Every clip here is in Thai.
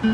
สวั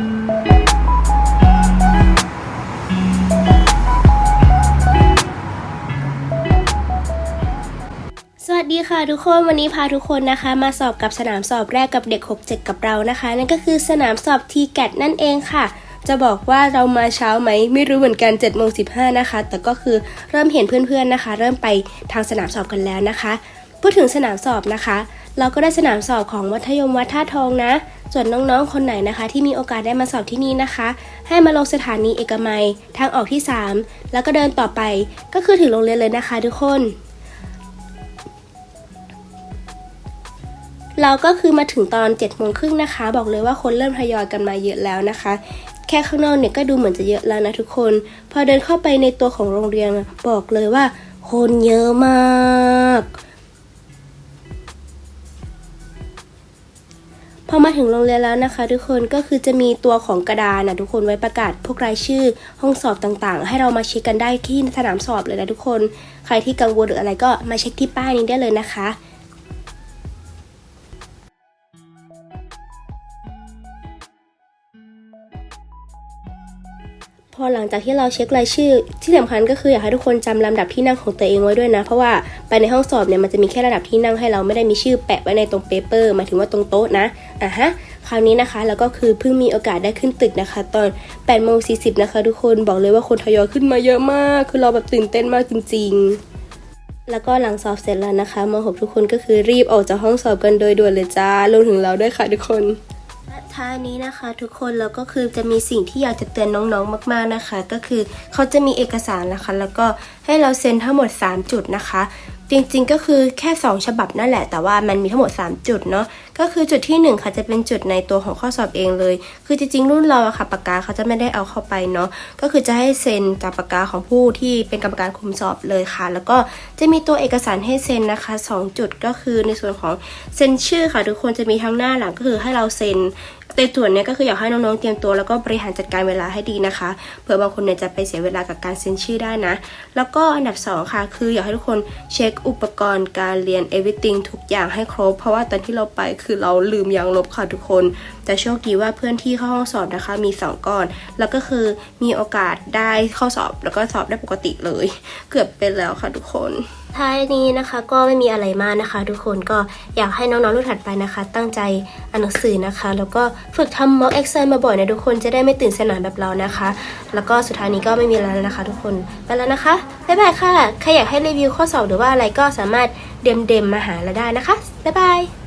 สดีค่ะทุกคนวันนี้พาทุกคนนะคะ มาสอบกับสนามสอบแรกกับเด็ก 67 กับเรานะคะ นั่นก็คือสนามสอบ t ีแกนั่นเองค่ะ จะบอกว่าเรามาเช้าไหมไม่รู้เหมือนกัน7โมง15นะคะ แต่ก็คือเริ่มเห็นเพื่อนๆนะคะ เริ่มไปทางสนามสอบกันแล้วนะคะ พูดถึงสนามสอบนะคะ เราก็ได้สนามสอบของมัธยมวัดท่าทองนะ ส่วนน้องๆ คนไหนนะคะ ที่มีโอกาสได้มาสอบที่นี่นะคะ ให้มาลงสถานีเอกมัยทางออกที่ 3 แล้วก็เดินต่อไปก็คือถึงโรงเรียนเลยนะคะ ทุกคน เราก็คือมาถึงตอน7จ็ดโมงครึ่งนะคะ บอกเลยว่าคนเริ่มทยอยกันมาเยอะแล้วนะคะ แค่ข้างนอกเนี่ยก็ดูเหมือนจะเยอะแล้วนะทุกคน พอเดินเข้าไปในตัวของโรงเรียนบอกเลยว่า คนเยอะมาก พอมาถึงโรงเรียนแล้วนะคะ ทุกคนก็คือจะมีตัวของกระดานนะทุกคนไว้ประกาศพวกรายชื่อห้องสอบต่างๆ ให้เรามาเช็คกันได้ที่สนามสอบเลยนะทุกคน ใครที่กังวลหรืออะไรก็มาเช็คที่ป้ายนี้ได้เลยนะคะ พอหลังจากที่เราเช็ครายชื่อ ที่สำคัญก็คืออยากให้ทุกคนจำลำดับที่นั่งของตัวเองไว้ด้วยนะ เพราะว่าไปในห้องสอบเนี่ยมันจะมีแค่ระดับที่นั่งให้เราไม่ได้มีชื่อแปะไว้ในตรงเปเปอร์หมายถึงว่าตรงโต๊ะนะอะฮะคราวนี้นะคะแล้วก็คือเพิ่งมีโอกาสได้ขึ้นตึกนะคะ ตอน8โมง40นะคะ ทุกคนบอกเลยว่าคนทยอยขึ้นมาเยอะมาก คือเราแบบตื่นเต้นมากจริง ๆแล้วก็หลังสอบเสร็จแล้วนะคะมหกทุกคนก็คือรีบออกจากห้องสอบกันโดยด่วนเลยจ้ารวมถึงเราด้วยค่ะทุกคน ท้ายนี้นะคะทุกคนแล้วก็คือจะมีสิ่งที่อยากจะเตือนน้องๆมาก ๆนะคะ ก็คือเขาจะมีเอกสารนะคะ แล้วก็ให้เราเซ็นทั้งหมด 3 จุดนะคะ จริงๆก็คือแค่ 2 ฉบับนั่นแหละ แต่ว่ามันมีทั้งหมด 3 จุดเนาะก็คือจุดที่ 1 ค่ะจะเป็นจุดในตัวของข้อสอบเองเลย คือจริงๆรุ่นเราอะค่ะปากกาเขาจะไม่ได้เอาเข้าไปเนาะก็คือจะให้เซ็นจากปากกาของผู้ที่เป็นกรรมการคุมสอบเลยค่ะ แล้วก็จะมีตัวเอกสารให้เซ็นนะคะ 2 จุดก็คือในส่วนของเซ็นชื่อค่ะทุกคนจะมีทั้งหน้าหลังก็คือให้เราเซ็น ในส่วนนี้ก็คืออยากให้น้องๆเตรียมตัวแล้วก็บริหารจัดการเวลาให้ดีนะคะเผื่อบางคนเนี่ยจะไปเสียเวลากับการเซ็นชื่อได้นะ แล้วก็อันดับ 2 ค่ะ คืออยากให้ทุกคนเช็คอุปกรณ์การเรียน everything ทุกอย่างให้ครบ เพราะว่าตอนที่เราไปคือเราลืมยางลบค่ะทุกคน แต่โชคดีว่าเพื่อนที่เข้าห้องสอบนะคะมี 2ก้อน แล้วก็คือมีโอกาสได้เข้าสอบแล้วก็สอบได้ปกติเลย เกือบเป็นแล้วค่ะทุกคน ท้ายนี้นะคะก็ไม่มีอะไรมากนะคะ ทุกคนก็อยากให้น้องๆรุ่นถัดไปนะคะ ตั้งใจอ่านหนังสือนะคะ แล้วก็ฝึกทำ mock exam มาบ่อยนะทุกคนจะได้ไม่ตื่นสนานแบบเรานะคะ แล้วก็สุดท้ายนี้ก็ไม่มีอะไรแล้วนะคะ ทุกคนไปแล้วนะคะบ๊ายบายค่ะใครอยากให้รีวิวข้อสอบหรือว่าอะไรก็สามารถเดมๆมาหาเราได้นะคะบ๊ายบาย